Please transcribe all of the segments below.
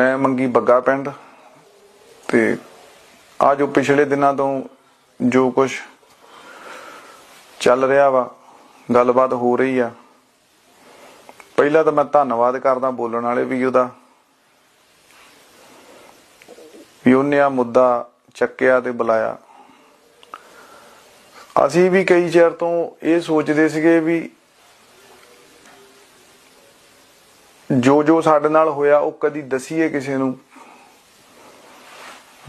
ਮੈਂ ਮੰਗੀ ਬੱਗਾ ਪਿੰਡ ਤੇ ਆ ਜੋ ਪਿਛਲੇ ਦਿਨਾਂ ਤੋਂ ਜੋ ਕੁਝ ਚੱਲ ਰਿਹਾ ਵਾ, ਗੱਲਬਾਤ ਹੋ ਰਹੀ ਆ, ਪਹਿਲਾਂ ਤਾਂ ਮੈਂ ਧੰਨਵਾਦ ਕਰਦਾ ਬੋਲਣ ਵਾਲੇ ਵੀ ਉਹਦਾ ਵੀ ਉਹਨੇ ਆ ਮੁੱਦਾ ਚੱਕਿਆ ਤੇ ਬੁਲਾਇਆ। ਅਸੀਂ ਵੀ ਕਈ ਚਿਰ ਤੋਂ ਇਹ ਸੋਚਦੇ ਸੀਗੇ ਵੀ ਜੋ ਜੋ ਸਾਡੇ ਨਾਲ ਹੋਇਆ, ਉਹ ਕਦੀ ਦਸੀਏ ਕਿਸੇ ਨੂੰ।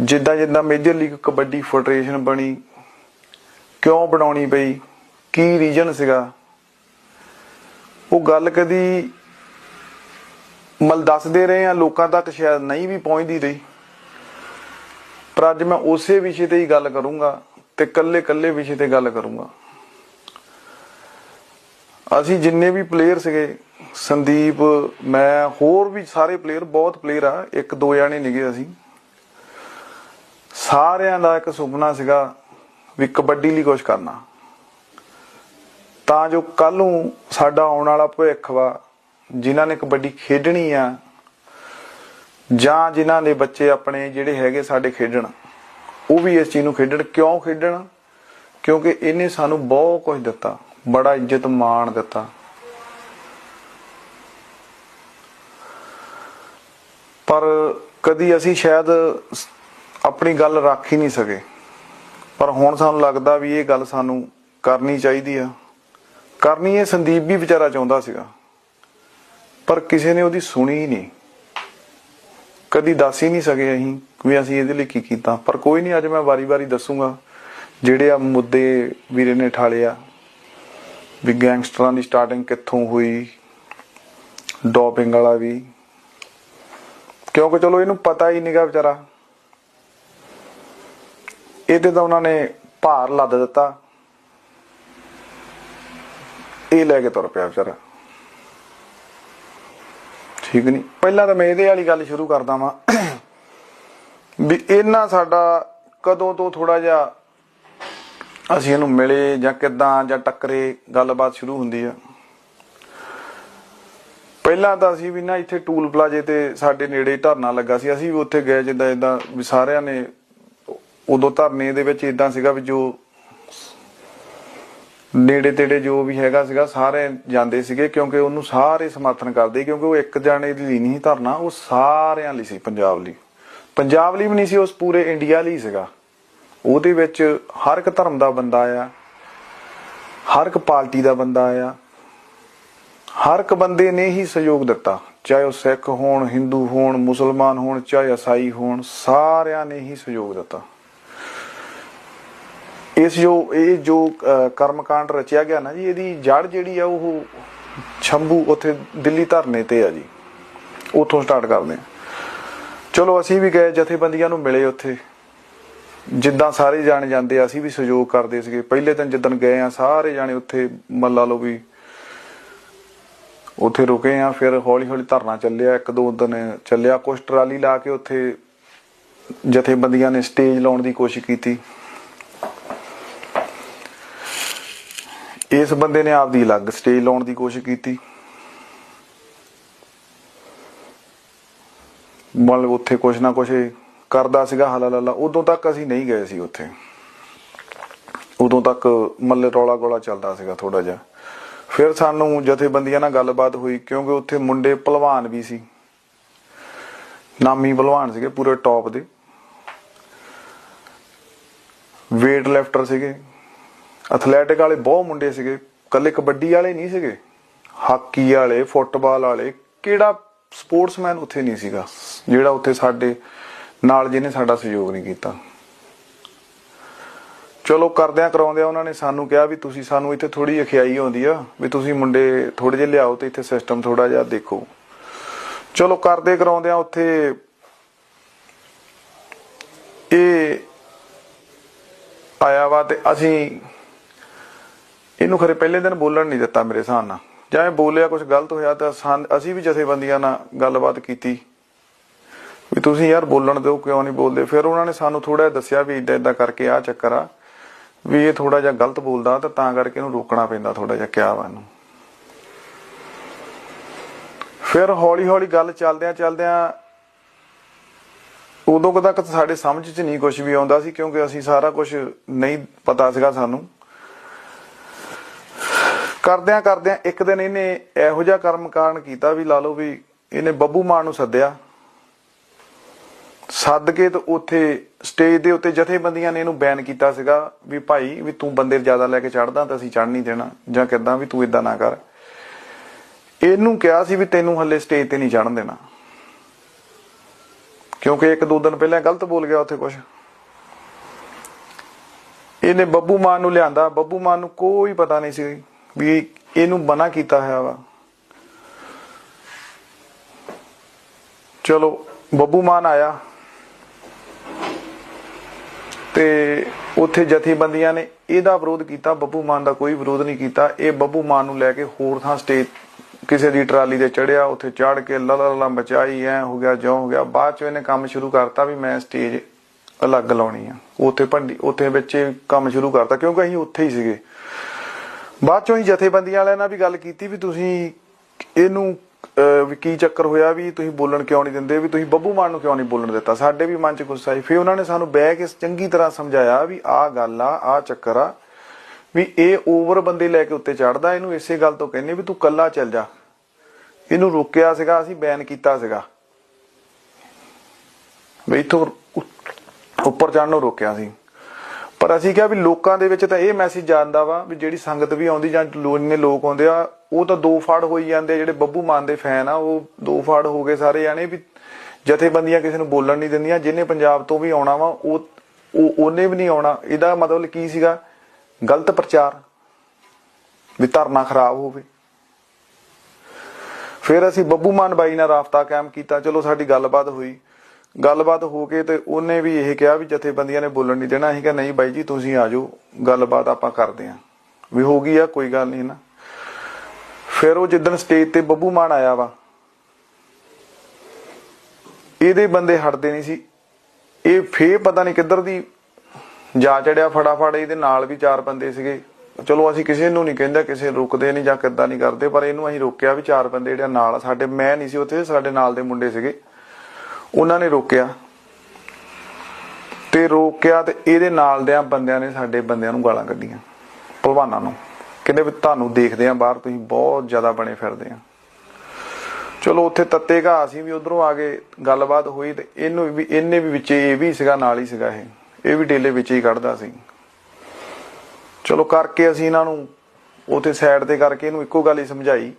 ਜਿੱਦਾਂ ਜਿੱਦਾਂ ਮੇਜਰ ਲੀਗ ਕਬੱਡੀ ਫੈਡਰੇਸ਼ਨ ਬਣੀ, ਕਿਉਂ ਬਣਾਉਣੀ ਪਈ, ਕੀ ਰੀਜਨ ਸੀਗਾ। ਉਹ ਗੱਲ ਕਦੀ ਮਲ ਦੱਸਦੇ ਰਹੇ ਆ, ਲੋਕਾਂ ਤੱਕ ਸ਼ਾਇਦ ਨਹੀਂ ਵੀ ਪਹੁੰਚਦੀ ਰਹੀ। ਪਰ ਅੱਜ ਮੈਂ ਉਸੇ ਵਿਸ਼ੇ ਤੇ ਹੀ ਗੱਲ ਕਰੂੰਗਾ ਤੇ ਕੱਲੇ ਕੱਲੇ ਵਿਸ਼ੇ ਤੇ ਗੱਲ ਕਰੂੰਗਾ। ਅਸੀਂ ਜਿੰਨੇ ਵੀ ਪਲੇਅਰ ਸੀਗੇ ਸੰਦੀਪ, ਮੈਂ ਹੋਰ ਵੀ ਸਾਰੇ ਪਲੇਅਰ ਬਹੁਤ ਪਲੇਅਰ ਆ। ਇੱਕ, ਦੋ ਜਾਣੇ ਨਿਗੇ ਅਸੀਂ। ਸਾਰਿਆਂ ਦਾ ਇੱਕ ਸੁਪਨਾ ਸੀਗਾ ਵੀ ਕਬੱਡੀ ਲਈ ਕੁਝ ਕਰਨਾ। ਤਾਂ ਜੋ ਕੱਲ ਨੂੰ ਸਾਡਾ ਆਉਣ ਵਾਲਾ ਭਵਿੱਖ ਵਾ, ਜਿਨ੍ਹਾਂ ਨੇ ਕਬੱਡੀ ਖੇਡਣੀ ਆ, ਜਾਂ ਜਿਨ੍ਹਾਂ ਦੇ ਬੱਚੇ ਆਪਣੇ ਜਿਹੜੇ ਹੈਗੇ ਸਾਡੇ ਖੇਡਣ, ਉਹ ਵੀ ਇਸ ਚੀਜ਼ ਨੂੰ ਖੇਡਣ। ਕਿਉਂ ਖੇਡਣ? ਕਿਉਂਕਿ ਇਹਨੇ ਸਾਨੂੰ ਬਹੁਤ ਕੁਝ ਦਿੱਤਾ, ਬੜਾ ਇੱਜ਼ਤ ਮਾਣ ਦਿੱਤਾ। ਪਰ ਕਦੀ ਅਸੀਂ ਸ਼ਾਇਦ ਆਪਣੀ ਗੱਲ ਰੱਖ ਹੀ ਨਹੀਂ ਸਕੇ। ਪਰ ਹੁਣ ਸਾਨੂੰ ਲੱਗਦਾ ਵੀ ਇਹ ਗੱਲ ਸਾਨੂੰ ਕਰਨੀ ਚਾਹੀਦੀ ਆ। ਕਰਨੀ ਇਹ ਸੰਦੀਪ ਵੀ ਵਿਚਾਰਾ ਚਾਹੁੰਦਾ ਸੀਗਾ। ਪਰ ਕਿਸੇ ਨੇ ਉਹਦੀ ਸੁਣੀ ਹੀ ਨਹੀਂ। ਕਦੀ ਦੱਸ ਹੀ ਨਹੀਂ ਸਕੇ ਅਸੀਂ ਵੀ ਅਸੀਂ ਇਹਦੇ ਲਈ ਕੀ ਕੀਤਾ। ਪਰ ਕੋਈ ਨਹੀਂ, ਅੱਜ ਮੈਂ ਵਾਰੀ-ਵਾਰੀ ਦੱਸੂਗਾ ਜਿਹੜੇ ਆ ਮੁੱਦੇ ਵੀਰੇ ਨੇ ਠਾਲੇ ਵੀ ਗੈਂਗਸਟਰਾਂ ਦੀ ਸਟਾਰਟਿੰਗ ਕਿੱਥੋਂ ਹੋਈ ਡੋਪਿੰਗ ਵਾਲਾ ਵੀ ਕਿਉਂਕਿ ਚਲੋ ਇਹਨੂੰ ਪਤਾ ਹੀ ਨਹੀਂਗਾ ਵਿਚਾਰਾ। ਇਹਦੇ ਤਾਂ ਉਹਨਾਂ ਨੇ ਭਾਰ ਲੱਦ ਦਿੱਤਾ। ਇਹ ਲੈ ਕੇ ਤੁਰ ਪਿਆ ਵਿਚਾਰਾ। ਠੀਕ ਨਹੀਂ ਪਹਿਲਾਂ ਤਾਂ ਮੈਂ ਇਹਦੇ ਵਾਲੀ ਗੱਲ ਸ਼ੁਰੂ ਕਰਦਾ ਵਾਂ। ਵੀ ਇਹਨਾਂ ਸਾਡਾ ਕਦੋਂ ਤੋਂ ਥੋੜਾ ਜਿਹਾ ਅਸੀਂ ਇਹਨੂੰ ਮਿਲੇ ਜਾਂ ਕਿਦਾਂ ਜਾਂ ਟੱਕਰੇ ਗੱਲਬਾਤ ਸ਼ੁਰੂ ਹੁੰਦੀ ਆ। ਪਹਿਲਾਂ ਤਾਂ ਅਸੀਂ ਵੀ ਨਾ ਇੱਥੇ ਟੂਲ ਪਲਾਜੇ ਤੇ ਸਾਡੇ ਨੇੜੇ ਧਰਨਾ ਲੱਗਾ ਸੀ। ਅਸੀਂ ਵੀ ਉੱਥੇ ਗਏ ਜਿੱਦਾਂ ਇਦਾਂ ਵੀ ਸਾਰਿਆਂ ਨੇ ਉਦੋਂ ਧਰਨੇ ਦੇ ਵਿੱਚ ਇਦਾਂ ਸੀਗਾ ਵੀ ਜੋ ਨੇੜੇ ਤੇੜੇ ਜੋ ਵੀ ਹੈਗਾ ਸੀਗਾ, ਸਾਰੇ ਜਾਂਦੇ ਸੀਗੇ ਕਿਉਂਕਿ ਉਹਨੂੰ ਸਾਰੇ ਸਮਰਥਨ ਕਰਦੇ ਕਿਉਂਕਿ ਉਹ ਇੱਕ ਜਾਣੇ ਲਈ ਨਹੀਂ ਸੀ ਧਰਨਾ, ਉਹ ਸਾਰਿਆਂ ਲਈ ਸੀ ਪੰਜਾਬ ਲਈ। ਪੰਜਾਬ ਲਈ ਵੀ ਨਹੀਂ ਸੀ, ਉਸ ਪੂਰੇ ਇੰਡੀਆ ਲਈ ਸੀਗਾ। ਉਹਦੇ ਵਿੱਚ ਹਰ ਇੱਕ ਧਰਮ ਦਾ ਬੰਦਾ ਆ ਹਰ ਇੱਕ ਪਾਰਟੀ ਦਾ ਬੰਦਾ ਆ ਹਰ ਇੱਕ ਬੰਦੇ ਨੇ ਹੀ ਸਹਿਯੋਗ ਦਿੱਤਾ, ਚਾਹੇ ਉਹ ਸਿੱਖ ਹੋਣ, ਹਿੰਦੂ ਹੋਣ, ਮੁਸਲਮਾਨ ਹੋਣ, ਚਾਹੇ ਈਸਾਈ ਹੋਣ, ਸਾਰਿਆਂ ਨੇ ਹੀ ਸਹਿਯੋਗ ਦਿੱਤਾ। ਇਸ ਜੋ, ਇਹ ਜੋ ਕਰਮਕਾਂਡ ਰਚਿਆ ਗਿਆ ਨਾ ਜੀ, ਇਹਦੀ ਜੜ ਜਿਹੜੀ ਆ ਉਹ ਛੰਭੂ ਉੱਥੇ ਦਿੱਲੀ ਧਰਨੇ ਤੇ ਆ ਜੀ। ਉੱਥੋਂ ਸਟਾਰਟ ਕਰਦੇ ਆ। ਚਲੋ, ਅਸੀਂ ਵੀ ਗਏ ਜਥੇਬੰਦੀਆਂ ਨੂੰ ਮਿਲੇ ਉੱਥੇ। ਜਿੱਦਾਂ ਸਾਰੇ ਜਾਣੇ ਜਾਂਦੇ ਅਸੀਂ ਵੀ ਸਹਿਯੋਗ ਕਰਦੇ ਸੀਗੇ। ਪਹਿਲੇ ਦਿਨ ਜਿੱਦਣ ਗਏ ਆ, ਸਾਰੇ ਜਾਣੇ ਉੱਥੇ ਮੱਲਾ ਲੋ ਵੀ ਉੱਥੇ ਰੁਕੇ ਆ, ਫਿਰ ਹੌਲੀ ਹੌਲੀ ਧਰਨਾ ਚੱਲਿਆ, ਇੱਕ ਦੋ ਦਿਨ ਚੱਲਿਆ। ਕੁਛ ਟਰਾਲੀ ਲਾ ਕੇ ਉੱਥੇ ਜਥੇਬੰਦੀਆਂ ਨੇ ਸਟੇਜ ਲਾਉਣ ਦੀ ਕੋਸ਼ਿਸ਼ ਕੀਤੀ। ਇਸ ਬੰਦੇ ਨੇ ਆਪਦੀ ਅਲੱਗ ਸਟੇਜ ਲਾਉਣ ਦੀ ਕੋਸ਼ਿਸ਼ ਕੀਤੀ। ਮਤਲਬ ਉੱਥੇ ਕੁਛ ਨਾ ਕੁਛ ਕਰਦਾ ਸੀਗਾ ਹਲਾ ਲਾਲਾ ਉਦੋਂ ਤੱਕ ਅਸੀਂ ਨਹੀਂ ਗਏ ਸੀ ਉੱਥੇ। ਉਦੋਂ ਤੱਕ ਮੱਲੇ ਰੌਲਾ ਗੋਲਾ ਚੱਲਦਾ ਸੀਗਾ ਥੋੜਾ ਜਿਹਾ। ਫਿਰ ਸਾਨੂੰ ਜਥੇਬੰਦੀਆਂ ਨਾਲ ਗੱਲਬਾਤ ਹੋਈ, ਕਿਉਂਕਿ ਉੱਥੇ ਮੁੰਡੇ ਪਹਿਲਵਾਨ ਵੀ ਸੀ। ਨਾਮੀ ਪਹਿਲਵਾਨ ਸੀਗੇ ਪੂਰੇ ਟੌਪ ਦੇ। ਵੇਟ ਲਿਫਟਰ ਸੀਗੇ। ਐਥਲੈਟਿਕ ਵਾਲੇ ਬਹੁਤ ਮੁੰਡੇ ਸੀਗੇ। ਕੱਲੇ ਕਬੱਡੀ ਵਾਲੇ ਨਹੀਂ ਸੀਗੇ। ਹਾਕੀ ਵਾਲੇ, ਫੁੱਟਬਾਲ ਵਾਲੇ, ਕਿਹੜਾ ਸਪੋਰਟਸਮੈਨ ਉੱਥੇ ਨਹੀਂ ਸੀਗਾ, ਜਿਹੜਾ ਉੱਥੇ ਸਾਡੇ ਨਾਲ ਜਿਹਨੇ ਸਾਡਾ ਸਹਿਯੋਗ ਨਹੀਂ ਕੀਤਾ। ਚਲੋ ਕਰਦਿਆਂ ਕਰਾਉਂਦਿਆਂ ਉਹਨਾਂ ਨੇ ਸਾਨੂੰ ਕਿਹਾ ਵੀ ਤੁਸੀਂ ਸਾਨੂੰ ਇੱਥੇ ਥੋੜੀ ਅਖਿਆਈ ਆਉਂਦੀ ਆ, ਵੀ ਤੁਸੀਂ ਮੁੰਡੇ ਥੋੜੇ ਜਿਹੇ ਲਿਆਓ ਤੇ ਇੱਥੇ ਸਿਸਟਮ ਥੋੜਾ ਜਿਹਾ ਦੇਖੋ। ਚਲੋ ਕਰਦੇ ਕਰਾਉਂਦਿਆਂ ਉੱਥੇ ਇਹ ਆਇਆ ਵਾ ਤੇ ਅਸੀਂ ਇਹਨੂੰ ਖਰੇ ਪਹਿਲੇ ਦਿਨ ਬੋਲਣ ਨਹੀਂ ਦਿੱਤਾ ਮੇਰੇ ਹਿਸਾਬ ਨਾਲ। ਜਾਂ ਇਹ ਬੋਲਿਆ ਕੁਝ ਗਲਤ ਹੋਇਆ ਤਾਂ ਸਾਨ- ਅਸੀਂ ਵੀ ਜਥੇਬੰਦੀਆਂ ਨਾਲ ਗੱਲਬਾਤ ਕੀਤੀ। ਵੀ ਤੁਸੀਂ ਯਾਰ ਬੋਲਣ ਦਿਓ, ਕਿਉਂ ਨਹੀਂ ਬੋਲਦੇ? ਫਿਰ ਉਹਨਾਂ ਨੇ ਸਾਨੂੰ ਥੋੜਾ ਜਿਹਾ ਦੱਸਿਆ ਵੀ ਇਦਾਂ ਇਦਾਂ ਕਰਕੇ ਆ ਚੱਕਰ ਆ। ਵੀ ਇਹ ਥੋੜਾ ਜਿਹਾ ਗਲਤ ਬੋਲਦਾ ਤਾਂ ਤਾਂ ਕਰਕੇ ਇਹਨੂੰ ਰੋਕਣਾ ਪੈਂਦਾ ਥੋੜਾ ਜਿਹਾ ਕਿਹਾ ਵਾ ਇਹਨੂੰ। ਫਿਰ ਹੌਲੀ ਹੌਲੀ ਗੱਲ ਚੱਲਦਿਆਂ ਚੱਲਦਿਆਂ ਉਦੋਂ ਕੁ ਤੱਕ ਸਾਡੇ ਸਮਝ 'ਚ ਨਹੀਂ ਕੁਝ ਵੀ ਆਉਂਦਾ ਸੀ ਕਿਉਂਕਿ ਅਸੀਂ ਸਾਰਾ ਕੁਝ ਨਹੀਂ ਪਤਾ ਸੀਗਾ ਸਾਨੂੰ। ਕਰਦਿਆਂ ਕਰਦਿਆਂ ਇੱਕ ਦਿਨ ਇਹਨੇ ਇਹੋ ਜਿਹਾ ਕਰਮ ਕਾਰਨ ਕੀਤਾ ਵੀ ਲਾ ਲਓ ਵੀ ਇਹਨੇ ਬੱਬੂ ਮਾਨ ਨੂੰ ਸੱਦਿਆ। ਸੱਦ ਕੇ ਤੇ ਉੱਥੇ ਸਟੇਜ ਦੇ ਉੱਤੇ ਜਥੇਬੰਦੀਆਂ ਨੇ ਇਹਨੂੰ ਬੈਨ ਕੀਤਾ ਸੀਗਾ ਵੀ ਭਾਈ ਵੀ ਤੂੰ ਬੰਦੇ ਜ਼ਿਆਦਾ ਲੈ ਕੇ ਚੜਦਾ ਤਾਂ ਅਸੀਂ ਚੜ ਨਹੀਂ ਦੇਣਾ ਜਾਂ ਕਿਦਾਂ ਵੀ ਤੂੰ ਇਦਾਂ ਨਾ ਕਰ। ਇਹਨੂੰ ਕਿਹਾ ਸੀ ਵੀ ਤੈਨੂੰ ਹੱਲੇ ਸਟੇਜ ਤੇ ਨਹੀਂ ਚੜਨ ਦੇਣਾ। ਕਿਉਂਕਿ ਇੱਕ ਦੋ ਦਿਨ ਪਹਿਲਾਂ ਗਲਤ ਬੋਲ ਗਿਆ ਉੱਥੇ ਕੁਝ ਇਹਨੇ ਬੱਬੂ ਮਾਨ ਨੂੰ ਲਿਆਂਦਾ। ਬੱਬੂ ਮਾਨ ਨੂੰ ਕੋਈ ਪਤਾ ਨਹੀਂ ਸੀ ਵੀ ਇਹਨੂੰ ਮਨਾ ਕੀਤਾ ਹੋਇਆ ਵਾ। ਚਲੋ, ਬੱਬੂ ਮਾਨ ਆਇਆ। ਤੇ ਉੱਥੇ ਜਥੇਬੰਦੀਆਂ ਨੇ ਇਹਦਾ ਵਿਰੋਧ ਕੀਤਾ, ਬੱਬੂ ਮਾਨ ਦਾ ਕੋਈ ਵਿਰੋਧ ਨਹੀਂ ਕੀਤਾ। ਇਹ ਬੱਬੂ ਮਾਨ ਨੂੰ ਲੈ ਕੇ ਹੋਰ ਥਾਂ ਸਟੇਜ ਕਿਸੇ ਦੀ ਟਰਾਲੀ ਤੇ ਚੜਿਆ, ਉੱਥੇ ਚੜ ਕੇ ਲਲਾ ਬਚਾਈ ਐ ਹੋ ਗਿਆ, ਜਿਉਂ ਹੋ ਗਿਆ। ਬਾਅਦ ਚ ਇਹਨੇ ਕੰਮ ਸ਼ੁਰੂ ਕਰਤਾ ਵੀ ਮੈਂ ਸਟੇਜ ਅਲੱਗ ਲਾਉਣੀ ਆ। ਉੱਥੇ ਭੰਡੀ, ਉੱਥੇ ਵਿੱਚ ਕੰਮ ਸ਼ੁਰੂ ਕਰਤਾ, ਕਿਉਂਕਿ ਅਸੀਂ ਉੱਥੇ ਹੀ ਸੀਗੇ। ਬਾਅਦ ਚੋਂ ਹੀ ਜਥੇਬੰਦੀਆਂ ਵਾਲਿਆਂ ਨਾਲ ਵੀ ਗੱਲ ਕੀਤੀ ਵੀ ਤੁਸੀਂ ਇਹਨੂੰ ਵੀ ਕੀ ਚੱਕਰ ਹੋਇਆ ਵੀ ਤੁਸੀਂ ਬੋਲਣ ਕਿਉਂ ਨਹੀਂ ਦਿੰਦੇ, ਵੀ ਤੁਸੀਂ ਬੱਬੂ ਮਾਨ ਨੂੰ ਕਿਉਂ ਨਹੀਂ ਬੋਲਣ ਦਿੱਤਾ? ਸਾਡੇ ਵੀ ਮਨ 'ਚ ਗੁੱਸਾ ਸੀ ਫਿਰ ਉਹਨਾਂ ਨੇ ਸਾਨੂੰ ਬਹਿ ਕੇ ਚੰਗੀ ਤਰ੍ਹਾਂ ਸਮਝਾਇਆ ਵੀ ਆਹ ਗੱਲ ਆ, ਆਹ ਚੱਕਰ ਆ, ਵੀ ਇਹ ਓਵਰ ਬੰਦੇ ਲੈ ਕੇ ਉੱਤੇ ਚੜਦਾ ਇਹਨੂੰ ਇਸੇ ਗੱਲ ਤੋਂ ਕਹਿੰਦੇ ਵੀ ਤੂੰ ਕੱਲਾ ਚੱਲ ਜਾ। ਇਹਨੂੰ ਰੋਕਿਆ ਸੀਗਾ, ਅਸੀਂ ਬੈਨ ਕੀਤਾ ਸੀਗਾ। ਵੀ ਇੱਥੋਂ ਉੱਪਰ ਚੜਨ ਨੂੰ ਰੋਕਿਆ ਸੀ। ਪਰ ਅਸੀਂ ਕਿਹਾ ਵੀ ਲੋਕਾਂ ਦੇ ਵਿੱਚ ਤਾਂ ਇਹ ਮੈਸੇਜ ਜਾਂਦਾ ਵਾ ਵੀ ਜਿਹੜੀ ਸੰਗਤ ਵੀ ਆਉਂਦੀ ਜਾਂ ਲੋ- ਲੋਕ ਆਉਂਦੇ ਆ, ਉਹ ਤਾਂ ਦੋ ਫਾੜ ਹੋਈ ਜਾਂਦੇ ਆ, ਜਿਹੜੇ ਬੱਬੂ ਮਾਨ ਦੇ ਫੈਨ ਆ, ਉਹ ਦੋ ਫਾੜ ਹੋ ਗਏ ਸਾਰੇ ਜਾਣੇ ਵੀ ਜਥੇਬੰਦੀਆਂ ਕਿਸੇ ਨੂੰ ਬੋਲਣ ਨਹੀਂ ਦਿੰਦੀਆਂ, ਜਿਹਨੇ ਪੰਜਾਬ ਤੋਂ ਵੀ ਆਉਣਾ ਵਾ, ਉਹ ਉਹ, ਉਹਨੇ ਵੀ ਨਹੀਂ ਆਉਣਾ। ਇਹਦਾ ਮਤਲਬ ਕੀ ਸੀਗਾ? ਗਲਤ ਪ੍ਰਚਾਰ ਵੀ ਧਰਨਾ ਖਰਾਬ ਹੋਵੇ। ਫਿਰ ਅਸੀਂ ਬੱਬੂ ਮਾਨ ਬਾਈ ਨਾਲ ਰਾਫਤਾ ਕਾਇਮ ਕੀਤਾ। ਚਲੋ ਸਾਡੀ ਗੱਲਬਾਤ ਹੋਈ। ਗੱਲਬਾਤ ਹੋ ਕੇ ਤੇ ਉਹਨੇ ਵੀ ਇਹ ਕਿਹਾ ਵੀ ਜਥੇਬੰਦੀਆਂ ਨੇ ਬੋਲਣ ਨਹੀਂ ਦੇਣਾ। ਅਸੀਂ ਕਿਹਾ, ਨਹੀਂ ਬਾਈ ਜੀ, ਤੁਸੀਂ ਆ ਜਾਓ। ਗੱਲਬਾਤ ਆਪਾਂ ਕਰਦੇ ਆਂ। ਵੀ ਹੋ ਗਈ ਆ, ਕੋਈ ਗੱਲ ਨਹੀਂ ਨਾ। ਫਿਰ ਉਹ ਜਿੱਦਣ ਸਟੇਜ ਤੇ ਬੱਬੂ ਮਾਨ ਆਇਆ ਵਾ, ਇਹਦੇ ਬੰਦੇ ਹਟਦੇ ਨਹੀਂ ਸੀ। ਇਹ ਫੇਰ ਪਤਾ ਨਹੀਂ ਕਿੱਧਰ ਦੀ ਜਾ ਚੜਿਆ ਫਟਾਫਟ, ਇਹਦੇ ਨਾਲ ਵੀ ਚਾਰ ਬੰਦੇ ਸੀਗੇ। ਚਲੋ, ਅਸੀਂ ਕਿਸੇ ਨੂੰ ਨਹੀਂ ਕਹਿੰਦਾ, ਕਿਸੇ ਰੁਕਦੇ ਨਹੀਂ ਜਾਂ ਕਿੱਦਾਂ ਨਹੀਂ ਕਰਦੇ, ਪਰ ਇਹਨੂੰ ਅਸੀਂ ਰੋਕਿਆ ਵੀ ਚਾਰ ਬੰਦੇ ਜਿਹੜੇ ਨਾਲ ਸਾਡੇ, ਮੈਂ ਨਹੀਂ ਸੀ ਉੱਥੇ, ਸਾਡੇ ਨਾਲ ਦੇ ਮੁੰਡੇ ਸੀਗੇ। ਉਹਨਾਂ ਨੇ ਰੋਕਿਆ। ਤੇ ਰੋਕਿਆ ਤੇ ਇਹਦੇ ਨਾਲ ਦੇ ਬੰਦਿਆਂ ਨੇ ਸਾਡੇ ਬੰਦਿਆਂ ਨੂੰ ਗਾਲਾਂ ਕੱਢੀਆਂ, ਭਲਵਾਨਾਂ ਨੂੰ। ਕਹਿੰਦੇ ਵੀ ਤੁਹਾਨੂੰ ਦੇਖਦੇ ਆ ਬਾਹਰ, ਤੁਸੀਂ ਬਹੁਤ ਜ਼ਿਆਦਾ ਬਣੇ ਫਿਰਦੇ ਆ। ਚਲੋ ਉੱਥੇ ਤੱਤੇ ਘਾ ਅਸੀਂ ਵੀ ਉਧਰੋਂ ਆ ਗਏ ਗੱਲਬਾਤ ਹੋਈ ਤੇ ਇਹਨੂੰ ਵੀ, ਇਹਨੇ ਵੀ ਵਿੱਚ ਇਹ ਵੀ ਸੀਗਾ, ਨਾਲ ਹੀ ਸੀਗਾ ਇਹ। ਇਹ ਵੀ ਡੇਲੇ ਵਿੱਚ ਹੀ ਕੱਢਦਾ ਸੀ। ਚਲੋ ਕਰਕੇ ਅਸੀਂ ਇਹਨਾਂ ਨੂੰ ਉਥੇ ਸਾਈਡ ਤੇ ਕਰਕੇ ਇਹਨੂੰ ਇੱਕੋ ਗੱਲ ਹੀ ਸਮਝਾਈ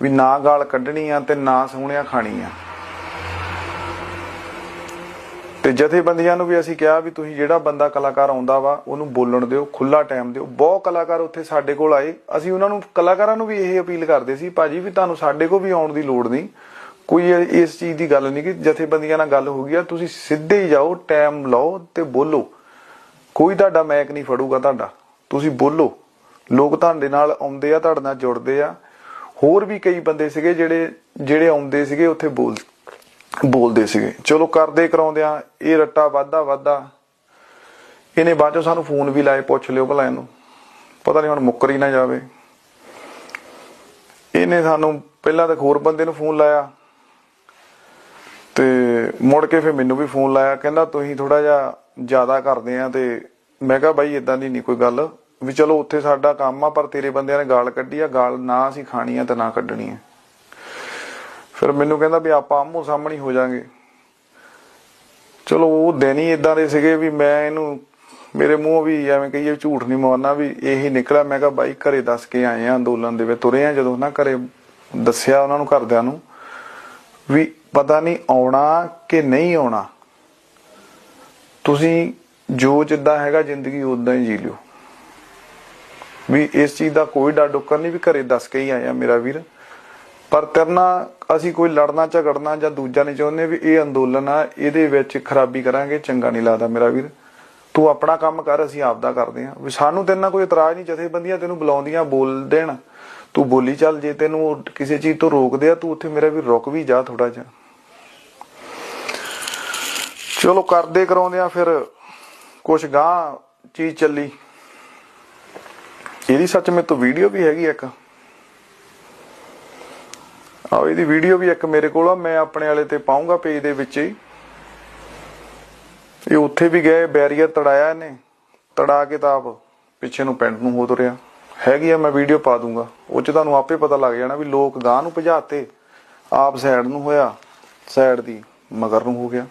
ਵੀ ਨਾ ਗਾਲ ਕੱਢਣੀ ਆ ਤੇ ਨਾ ਸੋਹਣਿਆ ਖਾਣੀ ਆ ਤੇ ਜਥੇਬੰਦੀਆਂ ਨੂੰ ਵੀ ਅਸੀਂ ਕਿਹਾ ਵੀ ਤੁਸੀਂ ਜਿਹੜਾ ਬੰਦਾ ਕਲਾਕਾਰ ਆਉਂਦਾ ਵਾ, ਉਹਨੂੰ ਬੋਲਣ ਦਿਓ ਖੁੱਲਾ ਟਾਈਮ ਦਿਓ। ਬਹੁਤ ਕਲਾਕਾਰ ਉੱਥੇ ਸਾਡੇ ਕੋਲ ਆਏ। ਅਸੀਂ ਉਹਨਾਂ ਨੂੰ, ਕਲਾਕਾਰਾਂ ਨੂੰ ਵੀ ਇਹ ਅਪੀਲ ਕਰਦੇ ਸੀ, ਭਾਜੀ, ਵੀ ਤੁਹਾਨੂੰ ਸਾਡੇ ਕੋਲ ਵੀ ਆਉਣ ਦੀ ਲੋੜ ਨਹੀਂ। ਕੋਈ ਇਸ ਚੀਜ਼ ਦੀ ਗੱਲ ਨਹੀਂ ਕਿ ਜਥੇਬੰਦੀਆਂ ਨਾਲ ਗੱਲ ਹੋ ਗਈ ਆ, ਤੁਸੀਂ ਸਿੱਧੇ ਹੀ ਜਾਓ ਟਾਈਮ ਲਓ ਤੇ ਬੋਲੋ। ਕੋਈ ਤੁਹਾਡਾ ਮੈਕ ਨਹੀਂ ਫੜੂਗਾ ਤੁਹਾਡਾ। ਤੁਸੀਂ ਬੋਲੋ। ਲੋਕ ਤੁਹਾਡੇ ਨਾਲ ਆਉਂਦੇ ਆ, ਤੁਹਾਡੇ ਨਾਲ ਜੁੜਦੇ ਆ। ਹੋਰ ਵੀ ਕਈ ਬੰਦੇ ਸੀਗੇ ਜਿਹੜੇ ਜਿਹੜੇ ਆਉਂਦੇ ਸੀਗੇ, ਉੱਥੇ ਬੋਲ ਬੋਲਦੇ ਸੀਗੇ। ਚਲੋ ਕਰਦੇ ਕਰਾਉਂਦਿਆਂ ਇਹ ਰੱਟਾ ਵਾਧਾ ਵਾਧਾ। ਇਹਨੇ ਬਾਅਦ ਚੋਂ ਸਾਨੂੰ ਫੋਨ ਵੀ ਲਾਏ, ਪੁੱਛ ਲਿਓ ਭਲਾ ਇਹਨੂੰ। ਪਤਾ ਨਹੀਂ ਹੁਣ ਮੁੱਕਰ ਹੀ ਨਾ ਜਾਵੇ। ਇਹਨੇ ਸਾਨੂੰ ਪਹਿਲਾਂ ਤਾਂ ਹੋਰ ਬੰਦੇ ਨੂੰ ਫੋਨ ਲਾਇਆ। ਤੇ ਮੁੜ ਕੇ ਫਿਰ ਮੈਨੂੰ ਵੀ ਫੋਨ ਲਾਇਆ, ਕਹਿੰਦਾ ਤੁਸੀਂ ਥੋੜਾ ਜਿਹਾ ਜ਼ਿਆਦਾ ਕਰਦੇ ਆ ਤੇ ਮੈਂ ਕਿਹਾ ਬਾਈ ਇਦਾਂ ਦੀ ਨਹੀਂ ਕੋਈ ਗੱਲ, ਵੀ ਚਲੋ ਉੱਥੇ ਸਾਡਾ ਕੰਮ ਆ, ਪਰ ਤੇਰੇ ਬੰਦਿਆਂ ਨੇ ਗਾਲ ਕੱਢੀ ਆ, ਗਾਲ ਨਾ ਅਸੀਂ ਖਾਣੀ ਆ ਤੇ ਨਾ ਕੱਢਣੀ ਆ। ਫਿਰ ਮੈਨੂੰ ਕਹਿੰਦਾ ਵੀ ਆਪਾਂ ਆਮੋ ਸਾਹਮਣੇ ਹੋ ਜਾਾਂਗੇ। ਚਲੋ ਉਹ ਦਿਨ ਹੀ ਇਦਾਂ ਦੇ ਸੀਗੇ ਵੀ ਮੈਂ ਇਹਨੂੰ, ਮੇਰੇ ਮੂੰਹ ਵੀ ਐਵੇਂ ਕਹੀਏ ਝੂਠ ਨਹੀਂ ਮਾਰਨਾ ਵੀ ਇਹੀ ਨਿਕਲਿਆ। ਮੈਂ ਕਿਹਾ ਬਾਈ ਘਰੇ ਦੱਸ ਕੇ ਆਏ ਆ ਅੰਦੋਲਨ ਦੇ ਵਿੱਚ, ਤੁਰੇ ਆ ਜਦੋਂ ਨਾ ਘਰੇ ਦੱਸਿਆ ਉਹਨਾਂ ਨੂੰ ਘਰਦਿਆਂ ਨੂੰ ਵੀ ਪਤਾ ਨਹੀਂ ਆਉਣਾ ਕਿ ਨਹੀਂ ਆਉਣਾ। ਤੁਸੀਂ ਜੋ ਜਿੱਦਾਂ ਹੈਗਾ ਜ਼ਿੰਦਗੀ ਉਦਾਂ ਹੀ ਜੀ ਲਿਓ। ਵੀ ਇਸ ਚੀਜ਼ ਦਾ ਕੋਈ ਡਰ ਡੁੱਕਰ ਨਹੀਂ ਵੀ ਘਰੇ ਦੱਸ ਕੇ ਹੀ ਆਏ ਆ ਮੇਰਾ ਵੀਰ। ਪਰ ਤਰਨਾ, ਅਸੀਂ ਕੋਈ ਲੜਨਾ, ਝਗੜਨਾ ਜਾਂ ਦੂਜਾ ਨਹੀਂ ਚਾਹੁੰਦੇ ਵੀ ਇਹ ਅੰਦੋਲਨ ਆ, ਇਹਦੇ ਵਿੱਚ ਖਰਾਬੀ ਕਰਾਂਗੇ, ਚੰਗਾ ਨਹੀਂ ਲੱਗਦਾ ਮੇਰਾ ਵੀਰ। ਤੂੰ ਆਪਣਾ ਕੰਮ ਕਰ, ਅਸੀਂ ਆਪਦਾ ਕਰਦੇ ਆ ਵੀ ਸਾਨੂੰ ਤੇਰੇ ਕੋਈ ਇਤਰਾਜ਼ ਨਹੀਂ, ਜਥੇਬੰਦੀਆਂ ਤੈਨੂੰ ਬੁਲਾਉਂਦੀਆਂ, ਬੋਲ ਦੇਣ। ਤੂੰ ਬੋਲੀ ਚੱਲ, ਜੇ ਤੈਨੂੰ ਕਿਸੇ ਚੀਜ਼ ਤੋਂ ਰੋਕਦੇ ਆ, ਤੂੰ ਉੱਥੇ ਮੇਰਾ ਵੀ ਰੁਕ ਵੀ ਜਾ ਥੋੜਾ ਜਿਹਾ। ਚਲੋ, ਕਰਦੇ ਕਰਾਉਂਦੇ ਆ ਫਿਰ ਕੁਛ ਗਾਂ ਚੀਜ਼ ਚੱਲੀ। ਇਹਦੀ ਸੱਚ ਮੇਰੇ ਤੋਂ ਵੀਡੀਓ ਵੀ ਹੈਗੀ ਇੱਕ। ਆਹ ਇਹਦੀ ਵੀਡੀਓ ਵੀ ਇੱਕ ਮੇਰੇ ਕੋਲ ਆ, ਮੈਂ ਆਪਣੇ ਵਾਲੇ ਤੇ ਪਾਉਂਗਾ ਪੇਜ ਦੇ ਵਿੱਚ ਹੀ। ਇਹ ਉੱਥੇ ਵੀ ਗਏ ਬੈਰੀਅਰ ਤੜਾਇਆ ਇਹਨੇ। ਤੜਾ ਕੇ ਤਾਂ ਆਪ ਪਿੱਛੇ ਨੂੰ ਪਿੰਡ ਨੂੰ ਹੋ ਤੁਰਿਆ। ਹੈਗੀ ਆ, ਮੈਂ ਵੀਡੀਓ ਪਾ ਦੂੰਗਾ। ਉਹ ਚ ਤੁਹਾਨੂੰ ਆਪੇ ਪਤਾ ਲੱਗ ਜਾਣਾ ਵੀ ਲੋਕ ਗਾਂ ਨੂੰ ਭਜਾਤੇ। ਆਪ ਸਾਈਡ ਨੂੰ ਹੋਇਆ ਸਾਈਡ ਦੀ ਮਗਰ ਨੂੰ ਹੋ ਗਿਆ।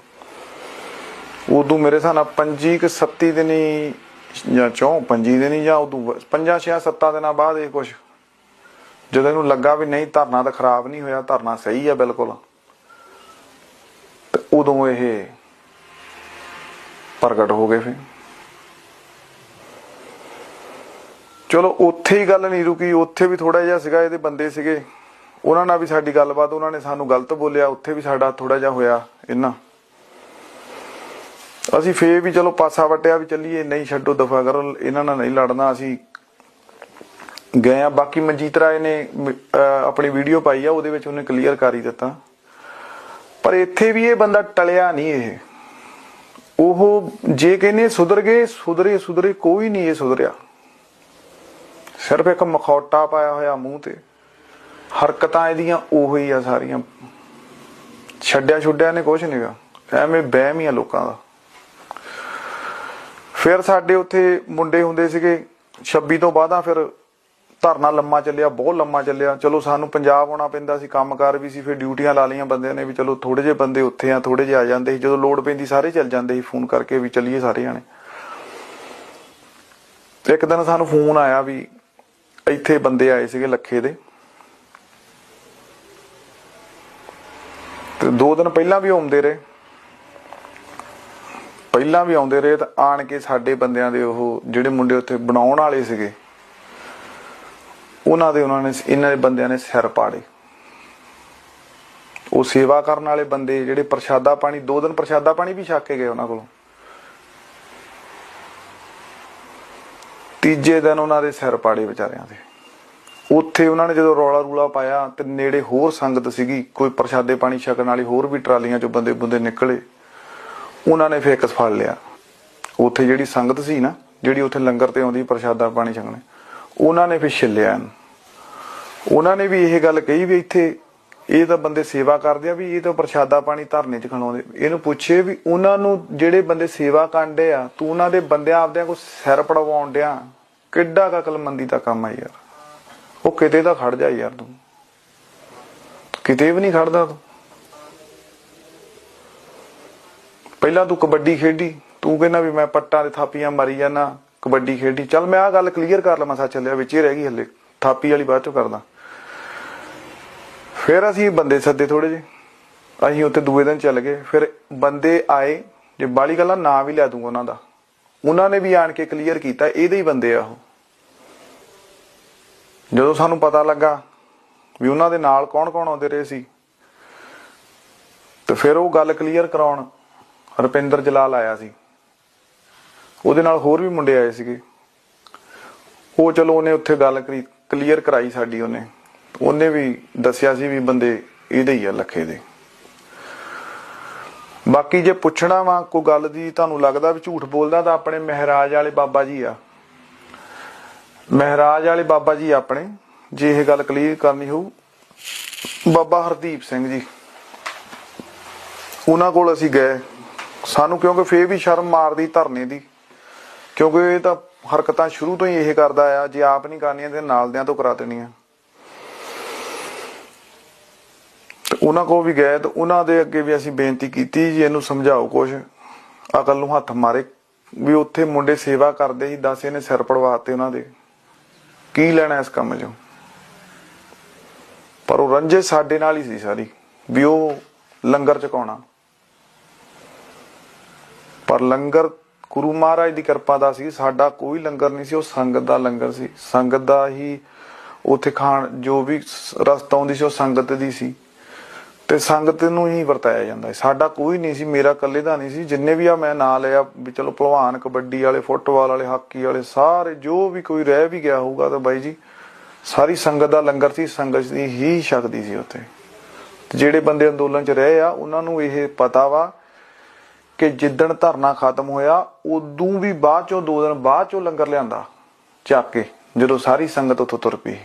ਉਦੋਂ ਮੇਰੇ ਹਿਸਾਬ ਨਾਲ 25 ਕਿ 37 ਦਿਨੀ ਜਾਂ ਚੌਂ 25 ਦਿਨੀ ਜਾਂ ਉਦੋਂ 5 6 7 ਦਿਨਾਂ ਬਾਅਦ ਇਹ ਕੁਛ ਜਦੋਂ ਇਹਨੂੰ ਲੱਗਾ ਵੀ ਨਹੀਂ, ਧਰਨਾ ਤਾਂ ਖਰਾਬ ਨਹੀਂ ਹੋਇਆ, ਧਰਨਾ ਸਹੀ ਆ ਬਿਲਕੁਲ। ਤੇ ਉਦੋਂ ਇਹ ਪ੍ਰਗਟ ਹੋ ਗਏ ਫਿਰ। ਚਲੋ, ਉੱਥੇ ਹੀ ਗੱਲ ਨਹੀਂ ਰੁਕੀ, ਉੱਥੇ ਵੀ ਥੋੜਾ ਜਿਹਾ ਸੀਗਾ, ਇਹਦੇ ਬੰਦੇ ਸੀਗੇ। ਉਹਨਾਂ ਨਾਲ ਵੀ ਸਾਡੀ ਗੱਲਬਾਤ, ਉਹਨਾਂ ਨੇ ਸਾਨੂੰ ਗਲਤ ਬੋਲਿਆ, ਉੱਥੇ ਵੀ ਸਾਡਾ ਥੋੜਾ ਜਿਹਾ ਹੋਇਆ ਇਹਨਾਂ ਅਸੀਂ ਫੇਰ ਵੀ ਚਲੋ ਪਾਸਾ ਵਟਿਆ ਵੀ ਚੱਲੀਏ, ਨਹੀਂ ਛੱਡੋ ਦਫਾ ਕਰੋ, ਇਹਨਾਂ ਨਾਲ ਨਹੀਂ ਲੜਨਾ, ਅਸੀਂ ਗਏ ਆ। ਬਾਕੀ ਮਨਜੀਤ ਰਾਏ ਨੇ ਆਪਣੀ ਵੀਡੀਓ ਪਾਈ ਆ, ਉਹਦੇ ਵਿੱਚ ਉਹਨੇ ਕਲੀਅਰ ਕਰ ਹੀ ਦਿੱਤਾ। ਪਰ ਇੱਥੇ ਵੀ ਇਹ ਬੰਦਾ ਟਲਿਆ ਨਹੀਂ ਇਹ। ਉਹ ਜੇ ਕਹਿੰਦੇ ਸੁਧਰ ਗਏ, ਸੁਧਰੇ ਸੁਧਰੇ, ਕੋਈ ਨਹੀਂ ਇਹ ਸੁਧਰਿਆ। ਸਿਰਫ ਇੱਕ ਮਖੌਟਾ ਪਾਇਆ ਹੋਇਆ ਮੂੰਹ ਤੇ। ਹਰਕਤਾਂ ਇਹਦੀਆਂ ਉਹੋ ਆ ਸਾਰੀਆਂ। ਛੱਡਿਆ ਛੁੱਡਿਆ ਨੇ ਕੁਝ ਨਹੀਂਗਾ ਐਵੇਂ ਬਹਿਮ ਹੀ ਆ ਲੋਕਾਂ ਦਾ। ਫਿਰ ਸਾਡੇ ਉੱਥੇ ਮੁੰਡੇ ਹੁੰਦੇ ਸੀਗੇ 26 ਤੋਂ ਬਾਅਦਾਂ ਫਿਰ ਧਰਨਾ ਲੰਮਾ ਚੱਲਿਆ, ਬਹੁਤ ਲੰਮਾ ਚੱਲਿਆ। ਚਲੋ ਸਾਨੂੰ ਪੰਜਾਬ ਆਉਣਾ ਪੈਂਦਾ ਸੀ, ਕੰਮਕਾਰ ਵੀ ਸੀ, ਫਿਰ ਡਿਊਟੀਆਂ ਲਾ ਲਈਆਂ ਬੰਦਿਆਂ ਨੇ ਵੀ ਚਲੋ ਥੋੜੇ ਜਿਹੇ ਬੰਦੇ ਉੱਥੇ ਆ ਥੋੜੇ ਜਿਹੇ ਆ ਜਾਂਦੇ ਸੀ। ਜਦੋਂ ਲੋੜ ਪੈਂਦੀ ਸਾਰੇ ਚੱਲ ਜਾਂਦੇ ਸੀ ਫੋਨ ਕਰਕੇ ਵੀ ਚੱਲੀਏ ਸਾਰੇ ਜਾਣੇ। ਤੇ ਇੱਕ ਦਿਨ ਸਾਨੂੰ ਫੋਨ ਆਇਆ ਵੀ ਇੱਥੇ ਬੰਦੇ ਆਏ ਸੀਗੇ ਲੱਖੇ ਦੇ। ਤੇ ਦੋ ਦਿਨ ਪਹਿਲਾਂ ਵੀ ਆਉਂਦੇ ਰਹੇ। ਪਹਿਲਾਂ ਵੀ ਆਉਂਦੇ ਰਹੇ ਤਾਂ ਆਣ ਕੇ ਸਾਡੇ ਬੰਦਿਆਂ ਦੇ ਉਹ ਜਿਹੜੇ ਮੁੰਡੇ ਉੱਥੇ ਬਣਾਉਣ ਵਾਲੇ ਸੀਗੇ ਉਹਨਾਂ ਦੇ, ਉਹਨਾਂ ਨੇ ਇਹਨਾਂ ਦੇ ਬੰਦਿਆਂ ਨੇ ਸਿਰ ਪਾੜੇ। ਉਹ ਸੇਵਾ ਕਰਨ ਵਾਲੇ ਬੰਦੇ ਜਿਹੜੇ ਪ੍ਰਸ਼ਾਦਾ ਪਾਣੀ, ਦੋ ਦਿਨ ਪ੍ਰਸ਼ਾਦਾ ਪਾਣੀ ਵੀ ਛੱਕ ਕੇ ਗਏ ਉਹਨਾਂ ਕੋਲੋਂ। ਤੀਜੇ ਦਿਨ ਉਹਨਾਂ ਦੇ ਸਿਰ ਪਾੜੇ ਵਿਚਾਰਿਆਂ ਦੇ। ਉੱਥੇ ਉਹਨਾਂ ਨੇ ਜਦੋਂ ਰੌਲਾ ਰੂਲਾ ਪਾਇਆ ਤੇ ਨੇੜੇ ਹੋਰ ਸੰਗਤ ਸੀਗੀ, ਕੋਈ ਪ੍ਰਸ਼ਾਦੇ ਪਾਣੀ ਛਕਣ ਵਾਲੀ, ਹੋਰ ਵੀ ਟਰਾਲੀਆਂ ਚੋਂ ਬੰਦੇ ਬੰਦੇ ਨਿਕਲੇ। ਉਹਨਾਂ ਨੇ ਫੇਕਸ ਫੜ ਲਿਆ। ਉੱਥੇ ਜਿਹੜੀ ਸੰਗਤ ਸੀ ਨਾ, ਜਿਹੜੀ ਉੱਥੇ ਲੰਗਰ ਤੇ ਆਉਂਦੀ, ਪ੍ਰਸ਼ਾਦਾ ਪਾਣੀ ਛਕਣੇ। ਉਹਨਾਂ ਨੇ ਫਿਰ ਛਿੱਲਿਆ ਉਹਨਾਂ ਨੇ ਵੀ ਇਹ ਗੱਲ ਕਹੀ ਵੀ ਇੱਥੇ ਇਹ ਤਾਂ ਬੰਦੇ ਸੇਵਾ ਕਰਦੇ ਆ ਵੀ ਇਹ ਤਾਂ ਪ੍ਰਸ਼ਾਦਾ ਪਾਣੀ ਧਰਨੇ ਚ ਖਣਾਉਂਦੇ ਇਹਨੂੰ ਪੁੱਛੇ ਵੀ ਉਹਨਾਂ ਨੂੰ ਜਿਹੜੇ ਬੰਦੇ ਸੇਵਾ ਕਰਦੇ ਆ, ਤੂੰ ਉਹਨਾਂ ਦੇ ਬੰਦਿਆਂ ਆਪਦਿਆਂ ਕੋ ਸਿਰ ਪੜਵਾਉਣ ਡਿਆ। ਕਿੱਡਾ ਕੁ ਅਕਲਮੰਦੀ ਦਾ ਕੰਮ ਆ ਯਾਰ। ਉਹ ਕਿਤੇ ਤਾਂ ਖੜ ਜਾ ਯਾਰ ਤੂੰ। ਕਿਤੇ ਵੀ ਨਹੀਂ ਖੜਦਾ ਤੂੰ। ਪਹਿਲਾਂ ਤੂੰ ਕਬੱਡੀ ਖੇਡੀ, ਤੂੰ ਕਹਿੰਦਾ ਵੀ ਮੈਂ ਪੱਟਾਂ ਤੇ ਥਾਪੀਆਂ ਮਾਰੀ ਜਾਣਾ ਕਬੱਡੀ ਖੇਡੀ। ਚੱਲ ਮੈਂ ਆਹ ਗੱਲ ਕਲੀਅਰ ਕਰ ਲਵਾਂ ਸੱਚ ਚੱਲਿਆ ਵਿੱਚ ਹੀ ਰਹਿ ਗਈ ਹੱਲੇ। ਥਾਪੀ ਵਾਲੀ ਬਾਅਦ ਚੋਂ ਕਰਦਾ। ਫਿਰ ਅਸੀਂ ਬੰਦੇ ਸੱਦੇ ਥੋੜੇ ਜੇ ਅਸੀਂ ਉੱਥੇ ਦੂਏ ਦਿਨ ਚੱਲ ਗਏ। ਫਿਰ ਬੰਦੇ ਆਏ, ਜੇ ਬਾਲੀ ਗੱਲਾਂ ਨਾਂ ਵੀ ਲੈ ਦੂੰਗਾ ਉਹਨਾਂ ਦਾ। ਉਹਨਾਂ ਨੇ ਵੀ ਆਣ ਕੇ ਕਲੀਅਰ ਕੀਤਾ, ਇਹਦੇ ਹੀ ਬੰਦੇ ਆ ਉਹ। ਜਦੋਂ ਸਾਨੂੰ ਪਤਾ ਲੱਗਾ ਵੀ ਉਹਨਾਂ ਦੇ ਨਾਲ ਕੌਣ-ਕੌਣ ਆਉਂਦੇ ਰਹੇ ਸੀ, ਤੇ ਫਿਰ ਉਹ ਗੱਲ ਕਲੀਅਰ ਕਰਾਉਣ ਰੁਪਿੰਦਰ ਜਲਾਲ ਆਇਆ ਸੀ। ਉਹਦੇ ਨਾਲ ਹੋਰ ਵੀ ਮੁੰਡੇ ਆਏ ਸੀਗੇ। ਉਹ ਚਲੋ ਉਹਨੇ ਉੱਥੇ ਗੱਲ ਕਰੀ ਕਲੀਅਰ ਕਰਾਈ ਸਾਡੀ ਉਹਨੇ। ਉਹਨੇ ਵੀ ਦੱਸਿਆ ਸੀ ਵੀ ਬੰਦੇ ਇਹਦੇ ਹੀ ਆ ਲੱਖੇ ਦੇ। ਬਾਕੀ ਜੇ ਪੁੱਛਣਾ ਵਾ ਕੋਈ ਗੱਲ ਦੀ ਤੁਹਾਨੂੰ ਲੱਗਦਾ ਵੀ ਝੂਠ ਬੋਲਦਾ ਤਾਂ ਆਪਣੇ ਮਹਾਰਾਜ ਵਾਲੇ ਬਾਬਾ ਜੀ ਆ। ਮਹਾਰਾਜ ਵਾਲੇ ਬਾਬਾ ਜੀ ਆਪਣੇ, ਜੇ ਇਹ ਗੱਲ ਕਲੀਅਰ ਕਰਨੀ ਹੋਊ। ਬਾਬਾ ਹਰਦੀਪ ਸਿੰਘ ਜੀ, ਉਹਨਾਂ ਕੋਲ ਅਸੀਂ ਗਏ। ਸਾਨੂੰ ਕਿਉਂਕਿ ਫੇਰ ਵੀ ਸ਼ਰਮ ਮਾਰਦੀ ਧਰਨੇ ਦੀ। ਕਿਉਂਕਿ ਇਹ ਤਾਂ ਹਰਕਤਾਂ ਸ਼ੁਰੂ ਤੋਂ ਹੀ ਇਹ ਕਰਦਾ ਆ, ਜੇ ਆਪ ਨਹੀਂ ਕਰਨੀਆਂ ਤੇ ਨਾਲਦਿਆਂ ਤੋਂ ਕਰਾ ਦੇਣੀਆਂ। ਉਹਨਾਂ ਕੋਲ ਵੀ ਗਏ ਤੇ ਉਹਨਾਂ ਦੇ ਅੱਗੇ ਵੀ ਅਸੀਂ ਬੇਨਤੀ ਕੀਤੀ ਜੀ, ਇਹਨੂੰ ਸਮਝਾਓ ਕੁਝ ਅਕਲ ਨੂੰ ਹੱਥ ਮਾਰੇ, ਵੀ ਉੱਥੇ ਮੁੰਡੇ ਸੇਵਾ ਕਰਦੇ ਸੀ, ਦੱਸ ਇਹਨੇ ਸਿਰ ਪੜਵਾਤੇ ਉਹਨਾਂ ਦੇ। ਕੀ ਲੈਣਾ ਇਸ ਕੰਮ 'ਚੋਂ? ਪਰ ਉਹ ਰੰਜੇ ਸਾਡੇ ਨਾਲ ਹੀ ਸੀ ਸਾਰੀ, ਵੀ ਉਹ ਲੰਗਰ ਚਕਾਉਣਾ ਪਰ ਲੰਗਰ ਗੁਰੂ ਮਹਾਰਾਜ ਦੀ ਕਿਰਪਾ ਦਾ ਸੀ, ਸਾਡਾ ਕੋਈ ਲੰਗਰ ਨਹੀਂ ਸੀ, ਉਹ ਸੰਗਤ ਦਾ ਲੰਗਰ ਸੀ। ਸੰਗਤ ਦਾ ਹੀ ਉੱਥੇ ਖਾਣ, ਜੋ ਵੀ ਸ- ਆਉਂਦੀ ਸੀ, ਉਹ ਸੰਗਤ ਦੀ ਸੀ। ਤੇ ਸੰਗਤ ਨੂੰ ਹੀ ਵਰਤਾਇਆ ਜਾਂਦਾ ਹੈ ਸਾਡਾ ਕੋਈ ਨਹੀਂ ਸੀ, ਮੇਰਾ ਇਕੱਲੇ ਦਾ ਨਹੀਂ ਸੀ। ਜਿੰਨੇ ਵੀ ਆ, ਮੈਂ ਨਾਂ ਲਿਆ ਵੀ ਚਲੋ ਭਲਵਾਨ ਕਬੱਡੀ ਵਾਲੇ, ਫੁੱਟਬਾਲ ਵਾਲੇ, ਹਾਕੀ ਵਾਲੇ, ਸਾਰੇ ਜੋ ਵੀ ਕੋਈ ਰਹਿ ਵੀ ਗਿਆ ਹੋਊਗਾ ਤਾਂ ਬਾਈ ਜੀ, ਸਾਰੀ ਸੰਗਤ ਦਾ ਲੰਗਰ ਸੀ, ਸੰਗਤ ਦੀ ਹੀ ਸ਼ਕਤੀ ਸੀ ਉੱਥੇ। ਤੇ ਜਿਹੜੇ ਬੰਦੇ ਅੰਦੋਲਨ 'ਚ ਰਹੇ ਆ, ਉਹਨਾਂ ਨੂੰ ਇਹ ਪਤਾ ਵਾ ਕਿ ਜਿੱਦਣ ਧਰਨਾ ਖਤਮ ਹੋਇਆ, ਉਦੋਂ ਵੀ ਬਾਅਦ ਚੋਂ, ਦੋ ਦਿਨ ਬਾਅਦ ਚੋਂ ਲੰਗਰ ਲਿਆਂਦਾ, ਚੱਕ ਕੇ, ਜਦੋਂ ਸਾਰੀ ਸੰਗਤ ਉੱਥੋਂ ਤੁਰ ਪਈ।